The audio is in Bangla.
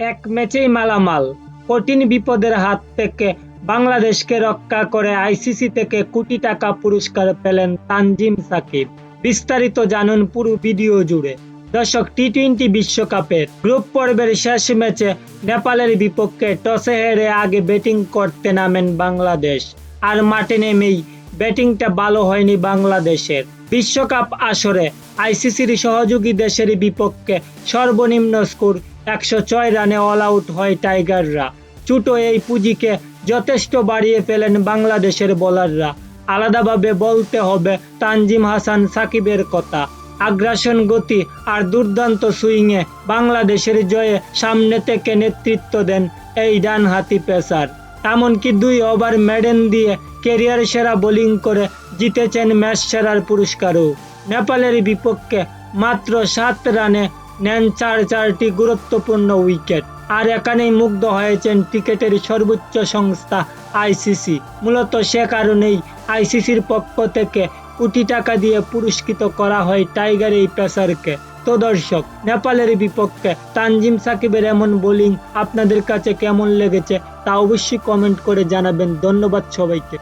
এক ম্যাচেই মালামাল। কঠিন বিপদের হাত থেকে বাংলাদেশকে রক্ষা করে আইসিসি থেকে কোটি টাকা পুরস্কার পেলেন তানজিম সাকিব। বিস্তারিত জানুন পুরো ভিডিও জুড়ে। দর্শক টি টোয়েন্টি বিশ্বকাপের গ্রুপ পর্বের শেষ ম্যাচে নেপালের বিপক্ষে টসে হেরে আগে ব্যাটিং করতে নামেন বাংলাদেশ। আর মাঠে নেমেই ব্যাটিংটা ভালো হয়নি বাংলাদেশের। বিশ্বকাপ আসরে আইসিসির সহযোগী দেশের বিপক্ষে সর্বনিম্ন স্কোর একশো ছয় রানে অল আউট হয় টাইগাররা চুটো এই পুঁজিকে যথেষ্ট বাড়িয়ে ফেলেন বাংলাদেশের বোলাররা আলাদাভাবে বলতে হবে তানজিম হাসান সাকিবের কথা। আগ্রাসন গতি আর দুর্দান্ত সুইংয়ে বাংলাদেশের জয়ে সামনে থেকে নেতৃত্ব দেন এই ডানহাতি পেসার। এমনকি দুই ওভার মেডেন দিয়ে কেরিয়ার সেরা বোলিং করে জিতেছেন ম্যাচ সেরার পুরস্কারও। নেপালের বিপক্ষে মাত্র সাত রানে নেন চার চারটি গুরুত্বপূর্ণ উইকেট। আর এখানেই মুগ্ধ হয়েছেন ক্রিকেটের সর্বোচ্চ সংস্থা আইসিসি। মূলত সে কারণেই আইসিসির পক্ষ থেকে কোটি টাকা দিয়ে পুরস্কৃত করা হয় টাইগার এই পেসারকে। তো দর্শক, নেপালের বিপক্ষে তানজিম সাকিবের এমন বোলিং আপনাদের কাছে কেমন লেগেছে তা অবশ্যই কমেন্ট করে জানাবেন। ধন্যবাদ সবাইকে।